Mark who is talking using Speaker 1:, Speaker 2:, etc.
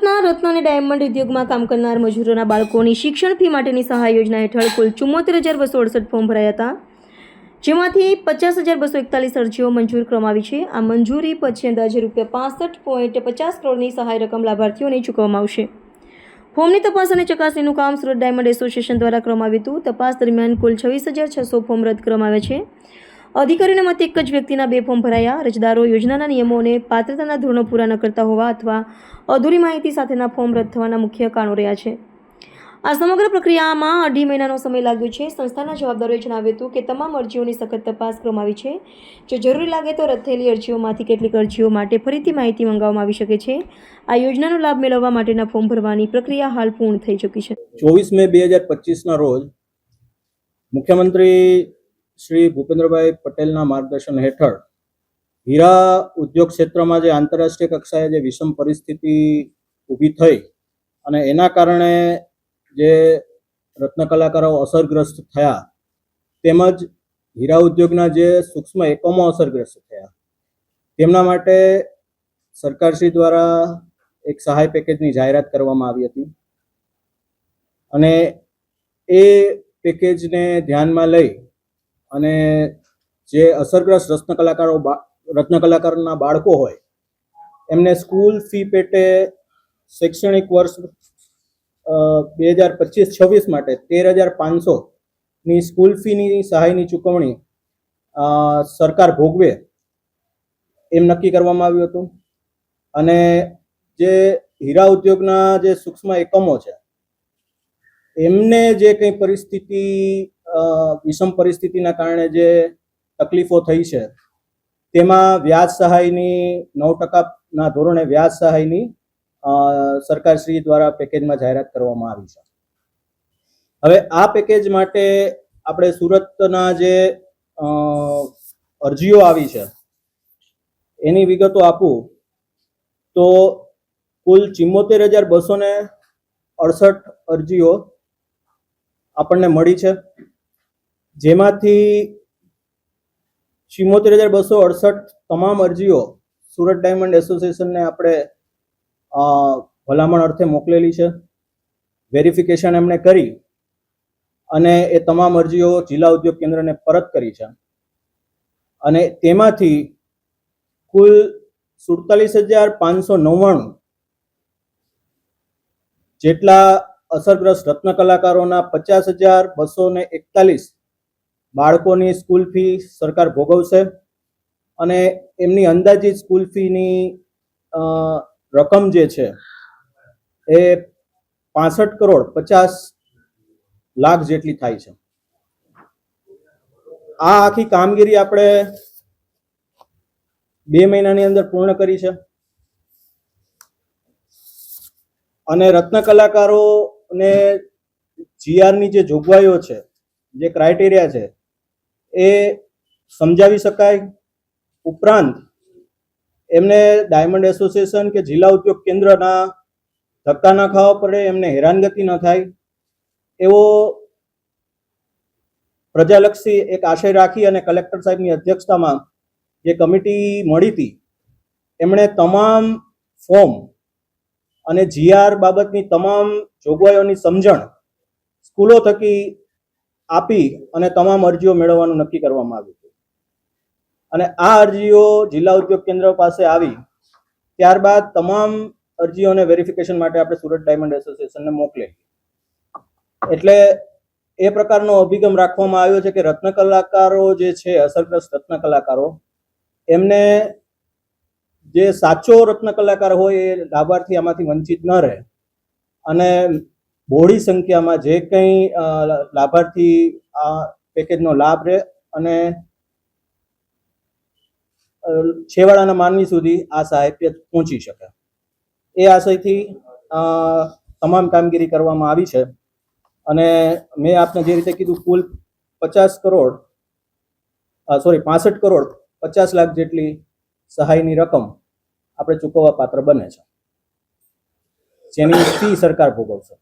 Speaker 1: સુરતના રત્ન અને ડાયમંડ ઉદ્યોગમાં કામ કરનાર મજૂરોના બાળકોની શિક્ષણ ફી માટેની સહાય યોજના હેઠળ કુલ ચુમ્મોતેર હજાર બસો અડસઠ ફોર્મ ભરાયા હતા. જેમાંથી પચાસ હજાર બસો એકતાલીસ અરજીઓ મંજૂર કરવામાં આવી છે. આ મંજૂરી પછી અંદાજે રૂપિયા પાસઠ પોઈન્ટ પચાસ કરોડની સહાય રકમ લાભાર્થીઓને ચૂકવવામાં આવશે. ફોર્મની તપાસ અને ચકાસણીનું કામ સુરત ડાયમંડ એસોસિએશન દ્વારા કરવામાં આવ્યું હતું. તપાસ દરમિયાન કુલ છવ્વીસ હજાર છસો ફોર્મ રદ કરવામાં આવ્યા છે. અધિકારીઓને મતે એક જ વ્યક્તિના બે ફોર્મ ભરાયા. અરજદારો યોજનાના નિયમો અને પાત્રતાના ધોરણો પૂરા ન કરતા હોવા અથવા અધૂરી માહિતી સાથેના ફોર્મ રદ થવાના મુખ્ય કારણો રહ્યા છે. આ સમગ્ર પ્રક્રિયામાં અઢી મહિનાનો સમય લાગ્યો છે. સંસ્થાના જવાબદારોએ જણાવ્યું હતું કે તમામ અરજીઓની સખત તપાસ કરવામાં આવી છે. જો જરૂરી લાગે તો રદ થયેલી અરજીઓમાંથી કેટલીક અરજીઓ માટે ફરીથી માહિતી મંગાવવામાં આવી શકે છે. આ યોજનાનો લાભ મેળવવા માટેના ફોર્મ ભરવાની પ્રક્રિયા હાલ પૂર્ણ થઈ ચૂકી છે.
Speaker 2: ચોવીસ મે બે હજાર પચીસના રોજ મુખ્યમંત્રી શ્રી ભૂપેન્દ્રભાઈ પટેલના માર્ગદર્શન હેઠળ હીરા ઉદ્યોગ ક્ષેત્રમાં જે આંતરરાષ્ટ્રીય કક્ષાએ જે વિષમ પરિસ્થિતિ ઊભી થઈ અને એના કારણે જે રત્ન કલાકારો અસરગ્રસ્ત થયા તેમજ હીરા ઉદ્યોગના જે સૂક્ષ્મ એકમો અસરગ્રસ્ત થયા. તેમના માટે સરકારશ્રી દ્વારા એક સહાય પેકેજની જાહેરાત કરવામાં આવી હતી અને એ પેકેજને ધ્યાનમાં લઈ અને જે અસરગ્રસ્ત રત્ન કલાકારો રત્ન કલાકારના બાળકો હોય, એમને સ્કૂલ ફી પેટે શૈક્ષણિક વર્ષ બે હજાર પચીસ, છવ્વીસ માટે તેર હજાર પાંચસોની સ્કૂલ ફીની સહાયની ચૂકવણી સરકાર ભોગવે એમ નક્કી કરવામાં આવ્યું હતું. અને જે હીરા ઉદ્યોગના જે સૂક્ષ્મ એકમો છે એમને જે કંઈ પરિસ્થિતિ વિષમ પરિસ્થિતિના કારણે જે તકલીફો થઈ છે, તેમાં વ્યાજ સહાયની નવ ટકાના ધોરણે વ્યાજ સહાયની સરકારશ્રી દ્વારા પેકેજમાં જાહેરાત કરવામાં આવી છે. હવે આ પેકેજ માટે આપણે સુરતના જે અરજીઓ આવી છે, એની વિગતો આપું. તો કુલ ચિમ્મોતેર હજાર બસો ને અડસઠ અરજીઓ આપણને મળી છે. જેમાંથી ચિમોતેર હજાર બસો અડસઠ તમામ અરજીઓ સુરત ડાયમંડ એસોસિએશનને આપણે ભલામણ અર્થે મોકલેલી છે. વેરિફિકેશન એમણે કરી અને એ તમામ અરજીઓ જિલ્લા ઉદ્યોગ કેન્દ્રને પરત કરી છે. અને તેમાંથી કુલ સુડતાલીસ હજાર પાંચસો નવ્વાણું જેટલા અસરગ્રસ્ત રત્ન કલાકારોના પચાસ હજાર બસો ને એકતાલીસ બાળકોની સ્કૂલ ફી સરકાર ભોગવશે અને એમની અંદાજિત સ્કૂલ ફીની રકમ જે છે એ પાસઠ કરોડ પચાસ લાખ જેટલી થાય છે. આ આખી કામગીરી આપણે બે મહિનાની અંદર પૂર્ણ કરી છે. અને રત્ન કલાકારોને જીઆરની જે જોગવાઈઓ છે, જે ક્રાઇટેરિયા છે, એ સમજાવી શકાય. ઉપરાંત, એમને ડાયમંડ એસોસિએશન કે જિલ્લા ઉદ્યોગ કેન્દ્રના ધક્કા ન ખાવા પડે, એમને હેરાનગતિ ન થાય. એવો પ્રજાલક્ષી એક આશય રાખી અને કલેક્ટર સાહેબની અધ્યક્ષતામાં જે કમિટી મળી હતી, એમણે તમામ ફોર્મ અને જીઆર બાબતની તમામ જોગવાઈઓની સમજણ સ્કૂલો થકી આપી અને તમામ અરજીઓ મેળવવાનું નક્કી કરવામાં આવ્યું હતું અને આ અરજીઓ જિલ્લા ઉદ્યોગ કેન્દ્ર પાસે આવી ત્યારબાદ તમામ અરજીઓને વેરિફિકેશન માટે આપણે સુરત ડાયમંડ એસોસિએશનને મોકલે. એટલે એ પ્રકારનો અભિગમ રાખવામાં આવ્યો છે કે રત્ન કલાકારો જે છે, અસરગ્રસ્ત રત્ન કલાકારો એમને જે સાચો રત્ન કલાકાર હોય એ લાભાર્થી આમાંથી વંચિત ન રહે. અને બહોળી સંખ્યામાં જે કંઈ લાભાર્થી આ પેકેજનો લાભ રહે અને છેવાડાના માનવી સુધી આ સાહિત્ય પહોંચી શકે. એ આશયથી તમામ કામગીરી કરવામાં આવી છે. અને મેં આપને જે રીતે કીધું, કુલ પચાસ કરોડ સોરી, પાસઠ કરોડ, પચાસ લાખ જેટલી સહાયની રકમ આપણે ચૂકવવા પાત્ર બને છે. જેની ફી સરકાર ભોગવશે.